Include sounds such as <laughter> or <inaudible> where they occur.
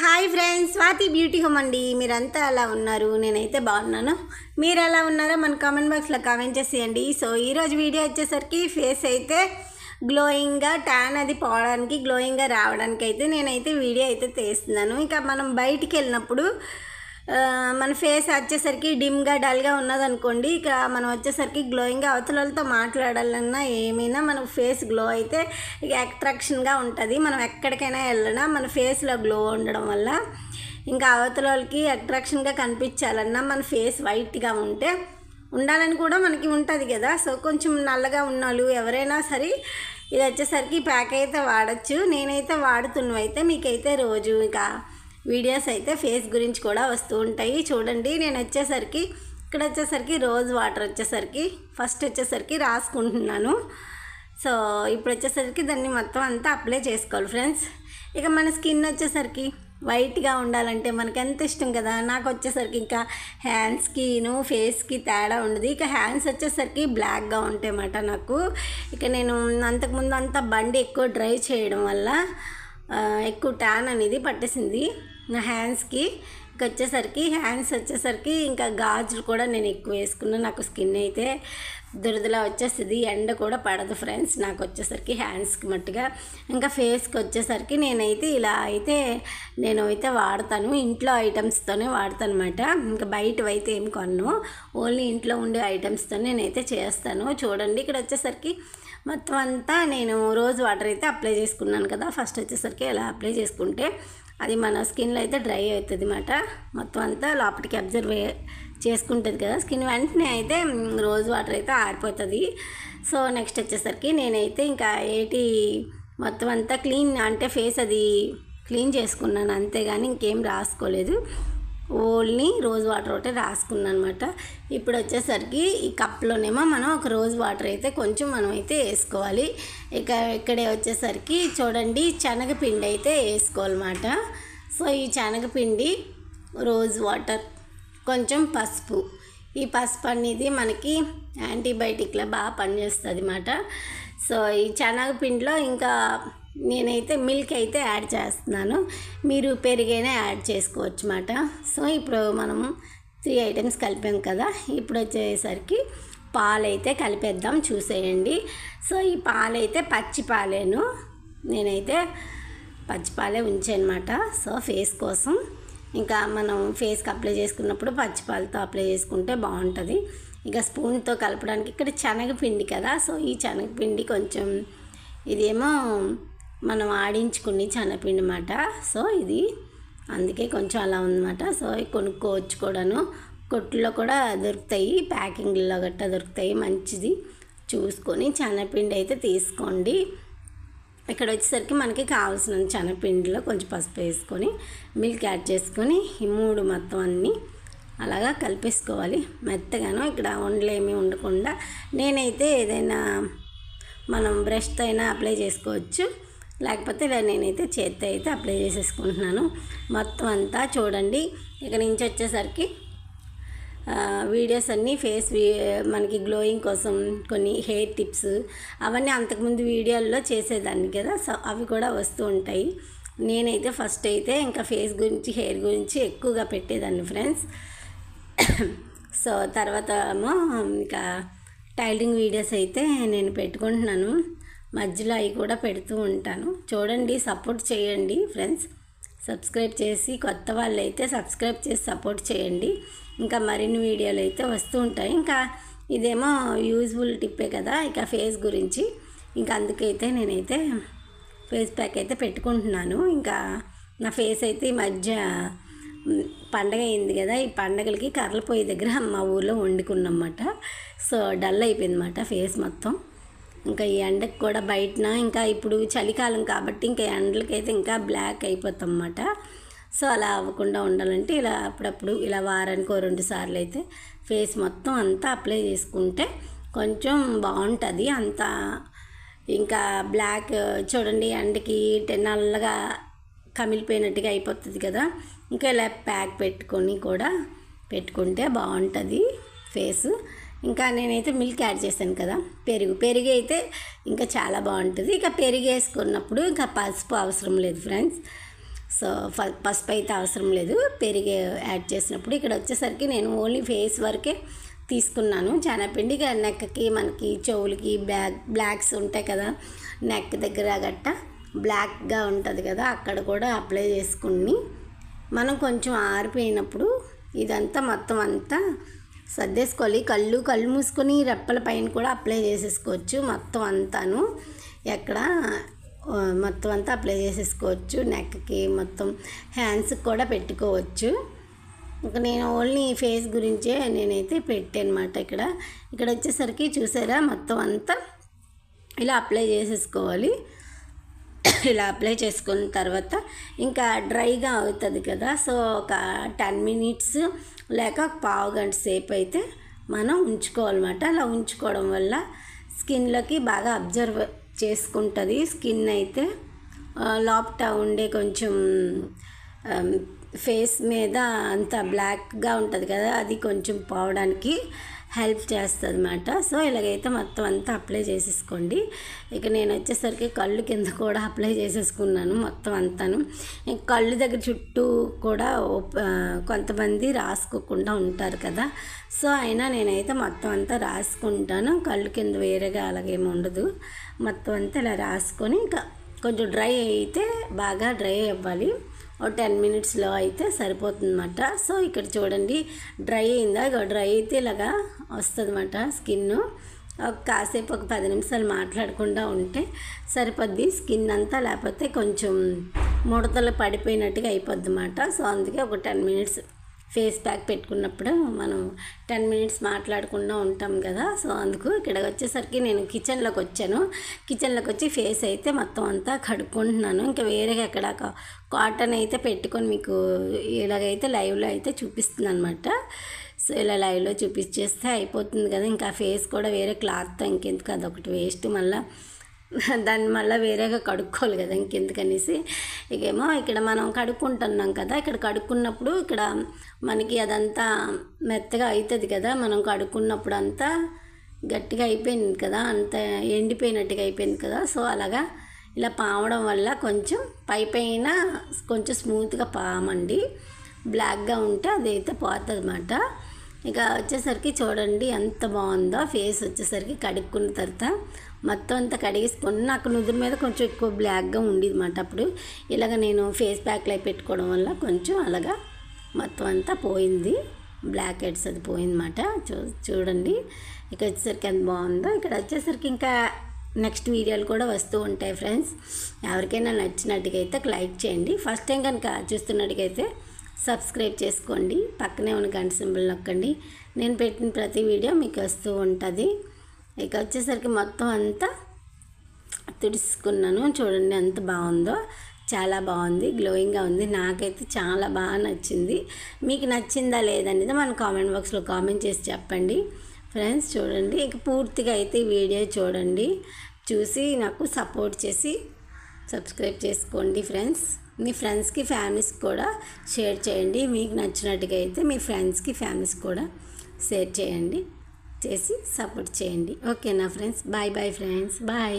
Hi friends Swathi beauty home అండి. మీరంతా ఎలా ఉన్నారు? నేనైతే బాగున్నాను. మీరు ఎలా ఉన్నారో మన కామెంట్ బాక్స్లో కామెంట్ చేసేయండి. సో ఈరోజు వీడియో వచ్చేసరికి ఫేస్ అయితే గ్లోయింగ్గా ట్యాన్ అది పోవడానికి గ్లోయింగ్గా రావడానికి అయితే నేనైతే వీడియో అయితే తీస్తున్నాను. ఇంకా మనం బయటికి వెళ్ళినప్పుడు మన ఫేస్ వచ్చేసరికి డిమ్గా డల్గా ఉన్నదనుకోండి ఇక మనం వచ్చేసరికి గ్లోయింగ్గా అవతల వాళ్ళతో మాట్లాడాలన్నా ఏమైనా మన ఫేస్ గ్లో అయితే ఇక అట్రాక్షన్గా ఉంటుంది. మనం ఎక్కడికైనా వెళ్ళినా మన ఫేస్లో గ్లో ఉండడం వల్ల ఇంకా అవతల వాళ్ళకి అట్రాక్షన్గా కనిపించాలన్నా మన ఫేస్ వైట్గా ఉంటే ఉండాలని కూడా మనకి ఉంటుంది కదా. సో కొంచెం నల్లగా ఉన్నాళ్ళు ఎవరైనా సరే ఇది వచ్చేసరికి ప్యాక్ అయితే వాడచ్చు. నేనైతే వాడుతున్నవైతే మీకైతే రోజు ఇంకా వీడియోస్ అయితే ఫేస్ గురించి కూడా వస్తూ ఉంటాయి. చూడండి నేను వచ్చేసరికి ఇక్కడ వచ్చేసరికి రోజ్ వాటర్ వచ్చేసరికి ఫస్ట్ వచ్చేసరికి రాసుకుంటున్నాను. సో ఇప్పుడు వచ్చేసరికి దాన్ని మొత్తం అంతా అప్లై చేసుకోవాలి ఫ్రెండ్స్. ఇక మన స్కిన్ వచ్చేసరికి వైట్గా ఉండాలంటే మనకు ఎంత ఇష్టం కదా? నాకు వచ్చేసరికి ఇంకా హ్యాండ్స్కిను ఫేస్కి తేడా ఉండదు. ఇక హ్యాండ్స్ వచ్చేసరికి బ్లాక్గా ఉంటాయి అన్నమాట నాకు. ఇక నేను అంతకుముందు అంతా బండి ఎక్కువ డ్రైవ్ చేయడం వల్ల ఎక్కువ ట్యాన్ అనేది పట్టేసింది. నా హ్యాండ్స్కి ఇంకా వచ్చేసరికి హ్యాండ్స్ వచ్చేసరికి ఇంకా గాజులు కూడా నేను ఎక్కువ వేసుకున్నాను నాకు స్కిన్ అయితే దురదలా వచ్చేస్తుంది. ఎండ కూడా పడదు ఫ్రెండ్స్ నాకు వచ్చేసరికి హ్యాండ్స్కి మట్టుగా. ఇంకా ఫేస్కి వచ్చేసరికి నేనైతే ఇలా అయితే నేను అయితే వాడతాను. ఇంట్లో ఐటమ్స్తోనే వాడతాను అనమాట ఇంకా బయటవైతే ఏం కొన్ను. ఓన్లీ ఇంట్లో ఉండే ఐటమ్స్తో నేనైతే చేస్తాను. చూడండి ఇక్కడ వచ్చేసరికి మొత్తం అంతా నేను రోజు వాటర్ అయితే అప్లై చేసుకున్నాను కదా. ఫస్ట్ వచ్చేసరికి ఇలా అప్లై చేసుకుంటే అది మన స్కిన్లో అయితే డ్రై అవుతుంది అన్నమాట. మొత్తం అంతా లోపలికి అబ్జర్వ్ చేసుకుంటుంది కదా స్కిన్. వెంటనే అయితే రోజు వాటర్ అయితే ఆరిపోతుంది. సో నెక్స్ట్ వచ్చేసరికి నేనైతే ఇంకా ఏటి మొత్తం అంతా క్లీన్ అంటే ఫేస్ అది క్లీన్ చేసుకున్నాను అంతేగాని ఇంకేం రాసుకోలేదు. ఓన్లీ రోజ్ వాటర్ ఒకటే రాసుకున్నాను అనమాట ఇప్పుడు వచ్చేసరికి ఈ కప్లోనేమో మనం ఒక రోజ్ వాటర్ అయితే కొంచెం మనం అయితే వేసుకోవాలి. ఇక ఇక్కడే వచ్చేసరికి చూడండి శనగపిండి అయితే వేసుకోవాలన్నమాట. సో ఈ శనగపిండి రోజ్ వాటర్ కొంచెం పసుపు. ఈ పసుపు అనేది మనకి యాంటీబయాటిక్లో బాగా పనిచేస్తుంది అన్నమాట సో ఈ శనగపిండిలో ఇంకా నేనైతే మిల్క్ అయితే యాడ్ చేస్తున్నాను. మీరు పెరిగైనా యాడ్ చేసుకోవచ్చు అన్నమాట సో ఇప్పుడు మనం త్రీ ఐటమ్స్ కలిపాం కదా. ఇప్పుడు వచ్చేసరికి పాలైతే కలిపేద్దాం చూసేయండి. సో ఈ పాలైతే పచ్చి పాలేను. నేనైతే పచ్చిపాలే ఉంచానమాట. సో ఫేస్ కోసం. ఇంకా మనం ఫేస్కి అప్లై చేసుకున్నప్పుడు పచ్చిపాలతో అప్లై చేసుకుంటే బాగుంటుంది. ఇక స్పూన్తో కలపడానికి ఇక్కడ శనగపిండి కదా. సో ఈ శనగపిండి కొంచెం ఇదేమో మనం ఆడించుకుని చనపిండి అనమాట సో ఇది అందుకే కొంచెం అలా ఉందన్నమాట. సో కొనుక్కోవచ్చు కూడాను. కొట్టులో కూడా దొరుకుతాయి. ప్యాకింగ్లో గట్టా దొరుకుతాయి. మంచిది. చూసుకొని శనగపిండి అయితే తీసుకోండి. ఇక్కడ వచ్చేసరికి మనకి కావాల్సిన శనగపిండిలో కొంచెం పసుపు వేసుకొని మిల్క్ యాడ్ చేసుకొని ఈ మూడు మొత్తం అన్నీ అలాగా కలిపేసుకోవాలి. మెత్తగాను. ఇక్కడ ఉండలేమి ఉండకుండా నేనైతే ఏదైనా మనం బ్రష్తో అయినా అప్లై చేసుకోవచ్చు. లేకపోతే ఇలా నేనైతే చేత్తో అయితే అప్లై చేసేసుకుంటున్నాను. మొత్తం అంతా చూడండి. ఇక నుంచి వచ్చేసరికి వీడియోస్ అన్నీ ఫేస్ వీ- మనకి గ్లోయింగ్ కోసం కొన్ని హెయిర్ టిప్స్ అవన్నీ అంతకుముందు వీడియోల్లో చేసేదాన్ని కదా. సో అవి కూడా వస్తూ ఉంటాయి. నేనైతే ఫస్ట్ అయితే ఇంకా ఫేస్ గురించి హెయిర్ గురించి ఎక్కువగా పెట్టేదాన్ని ఫ్రెండ్స్. సో తర్వాత ఏమో ఇంకా టైలరింగ్ వీడియోస్ అయితే నేను పెట్టుకుంటున్నాను. మధ్యలో అవి కూడా పెడుతూ ఉంటాను. చూడండి సపోర్ట్ చేయండి ఫ్రెండ్స్ సబ్స్క్రైబ్ చేసి కొత్త వాళ్ళు అయితే సబ్స్క్రైబ్ చేసి సపోర్ట్ చేయండి. ఇంకా మరిన్ని వీడియోలు అయితే వస్తూ ఉంటాయి. ఇంకా ఇదేమో యూజ్ఫుల్ టిప్పే కదా ఇక ఫేస్ గురించి. ఇంకా అందుకైతే నేనైతే ఫేస్ ప్యాక్ అయితే పెట్టుకుంటున్నాను. ఇంకా నా ఫేస్ అయితే ఈ మధ్య పండగ అయింది కదా ఈ పండగలకి కర్రల పొయ్యి దగ్గర మా ఊర్లో వండుకున్నమాట. సో డల్ అయిపోయింది అనమాట ఫేస్ మొత్తం. ఇంకా ఈ ఎండకు కూడా బయటన? ఇంకా ఇప్పుడు చలికాలం కాబట్టి ఇంకా ఎండలకైతే ఇంకా బ్లాక్ అయిపోతాం అన్నమాట సో అలా అవ్వకుండా ఉండాలంటే ఇలా అప్పుడప్పుడు ఇలా వారానికి ఓ రెండు సార్లు అయితే ఫేస్ మొత్తం అంతా అప్లై చేసుకుంటే కొంచెం బాగుంటుంది. అంత ఇంకా బ్లాక్ చూడండి ఎండకి టె- నల్లగా కమిలిపోయినట్టుగా అయిపోతుంది కదా? ఇంకా ఇలా ప్యాక్ పెట్టుకొని కూడా పెట్టుకుంటే బాగుంటుంది ఫేస్. ఇంకా నేనైతే మిల్క్ యాడ్ చేశాను కదా పెరుగు. పెరుగు అయితే ఇంకా చాలా బాగుంటుంది. ఇక పెరుగు వేసుకున్నప్పుడు ఇంకా పసుపు అవసరం లేదు ఫ్రెండ్స్. సో పసుపు అయితే అవసరం లేదు. పెరుగు యాడ్ చేసినప్పుడు ఇక్కడ వచ్చేసరికి నేను ఓన్లీ ఫేస్ వరకే తీసుకున్నాను. శనగపిండి ఇక నెక్కి మనకి చెవులకి బ్లాక్ బ్లాక్స్ ఉంటాయి కదా నెక్ దగ్గర గట్ట బ్లాక్గా ఉంటుంది కదా అక్కడ కూడా అప్లై చేసుకుని మనం కొంచెం ఆరిపోయినప్పుడు ఇదంతా మొత్తం అంతా సర్దేసుకోవాలి. కళ్ళు కళ్ళు మూసుకొని రెప్పల పైన కూడా అప్లై చేసేసుకోవచ్చు. మొత్తం అంతాను ఎక్కడ మొత్తం అంతా అప్లై చేసేసుకోవచ్చు. నెక్కి మొత్తం హ్యాండ్స్కి కూడా పెట్టుకోవచ్చు. ఇంకా నేను ఓన్లీ ఫేస్ గురించే నేనైతే పెట్టానమాట ఇక్కడ. ఇక్కడ వచ్చేసరికి చూసారా? మొత్తం అంతా ఇలా అప్లై చేసేసుకోవాలి. <laughs> ఇలా అప్లై చేసుకున్న తర్వాత ఇంకా డ్రైగా అవుతుంది కదా సో ఒక టెన్ మినిట్స్ లేక ఒక పావు గంట సేపు అయితే మనం ఉంచుకోవాలన్నమాట. అలా ఉంచుకోవడం వల్ల స్కిన్లోకి బాగా అబ్జర్వ్ చేసుకుంటుంది. స్కిన్ అయితే లోపట ఉండే కొంచెం ఫేస్ మీద అంత బ్లాక్గా ఉంటుంది కదా అది కొంచెం పోవడానికి హెల్ప్ చేస్తుంది అనమాట సో ఇలాగైతే మొత్తం అంతా అప్లై చేసేసుకోండి. ఇక నేను వచ్చేసరికి కళ్ళు కింద కూడా అప్లై చేసేసుకున్నాను మొత్తం అంతాను. ఇంక కళ్ళు దగ్గర చుట్టూ కూడా కొంతమంది రాసుకోకుండా ఉంటారు కదా. సో అయినా నేనైతే మొత్తం అంతా రాసుకుంటాను. కళ్ళు కింద వేరేగా అలాగేమి ఉండదు. మొత్తం అంతా ఇలా రాసుకొని ఇంకా కొంచెం డ్రై అయితే బాగా డ్రై అవ్వాలి. టెన్ మినిట్స్లో అయితే సరిపోతుందన్నమాట. సో ఇక్కడ చూడండి డ్రై అయిందా? ఇక డ్రై అయితే ఇలాగా వస్తుందన్నమాట స్కిన్ ఒక కాసేపు ఒక పది నిమిషాలు మాట్లాడకుండా ఉంటే సరిపోద్ది. స్కిన్ అంతా లేకపోతే కొంచెం ముడతలు పడిపోయినట్టుగా అయిపోద్ది అన్నమాట సో అందుకే ఒక టెన్ మినిట్స్ ఫేస్ ప్యాక్ పెట్టుకున్నప్పుడు మనం టెన్ మినిట్స్ మాట్లాడకుండా ఉంటాం కదా. సో అందుకు ఇక్కడ వచ్చేసరికి నేను కిచెన్లోకి వచ్చాను. కిచెన్లోకి వచ్చి ఫేస్ అయితే మొత్తం అంతా కడుక్కుంటున్నాను. ఇంకా వేరేగా ఎక్కడ కాటన్ అయితే పెట్టుకొని మీకు ఇలాగైతే లైవ్లో అయితే చూపిస్తుంది అనమాట సో ఇలా లైవ్లో చూపించేస్తే అయిపోతుంది కదా. ఇంకా ఫేస్ కూడా వేరే క్లాత్తో ఇంకెందుకు అదొకటి వేస్ట్. మళ్ళీ దాన్ని మళ్ళీ వేరేగా కడుక్కోవాలి కదా ఇంకెందుకనేసి. ఇకేమో ఇక్కడ మనం కడుక్కుంటున్నాం కదా ఇక్కడ కడుక్కున్నప్పుడు ఇక్కడ మనకి అదంతా మెత్తగా అవుతుంది కదా మనం కడుక్కున్నప్పుడు అంతా గట్టిగా అయిపోయింది కదా అంత ఎండిపోయినట్టుగా అయిపోయింది కదా. సో అలాగా ఇలా పావడం వల్ల కొంచెం పై పైన కొంచెం స్మూత్గా పామండి. బ్లాక్గా ఉంటే అదైతే పోతుంది అన్నమాట ఇక వచ్చేసరికి చూడండి ఎంత బాగుందో ఫేస్ వచ్చేసరికి కడుక్కున్న తర్వాత మొత్తం అంతా కడిగేసుకొని నాకు నుదురు మీద కొంచెం ఎక్కువ బ్లాక్గా ఉండేది అన్నమాట అప్పుడు. ఇలాగ నేను ఫేస్ ప్యాక్లు అయి పెట్టుకోవడం వల్ల కొంచెం అలాగా మొత్తం అంతా పోయింది. బ్లాక్ హెడ్స్ అది పోయిందన్నమాట. చూ చూడండి. ఇక వచ్చేసరికి ఎంత బాగుందో. ఇక్కడ వచ్చేసరికి ఇంకా నెక్స్ట్ వీడియోలు కూడా వస్తూ ఉంటాయి ఫ్రెండ్స్ ఎవరికైనా నచ్చినట్టుగా అయితే లైక్ చేయండి. ఫస్ట్ టైం కనుక చూస్తున్నట్టుగైతే సబ్స్క్రైబ్ చేసుకోండి. పక్కనే ఉన్న గంట సింబల్ నొక్కండి. నేను పెట్టిన ప్రతి వీడియో మీకు వస్తూ ఉంటుంది. ఇక వచ్చేసరికి మొత్తం అంతా తుడుచుకున్నాను. చూడండి ఎంత బాగుందో. చాలా బాగుంది. గ్లోయింగ్గా ఉంది. నాకైతే చాలా బాగా నచ్చింది. మీకు నచ్చిందా లేదనేది మన కామెంట్ బాక్స్లో కామెంట్ చేసి చెప్పండి. ఫ్రెండ్స్ చూడండి. ఇక పూర్తిగా అయితే వీడియో చూడండి. చూసి నాకు సపోర్ట్ చేసి సబ్స్క్రైబ్ చేసుకోండి ఫ్రెండ్స్. మీ ఫ్రెండ్స్కి ఫ్యామిలీస్కి కూడా షేర్ చేయండి. మీకు నచ్చినట్టుగా అయితే మీ ఫ్రెండ్స్కి ఫ్యామిలీస్ కూడా షేర్ చేయండి. చేసి సపోర్ట్ చేయండి. ఓకేనా friends? Bye bye friends. Bye.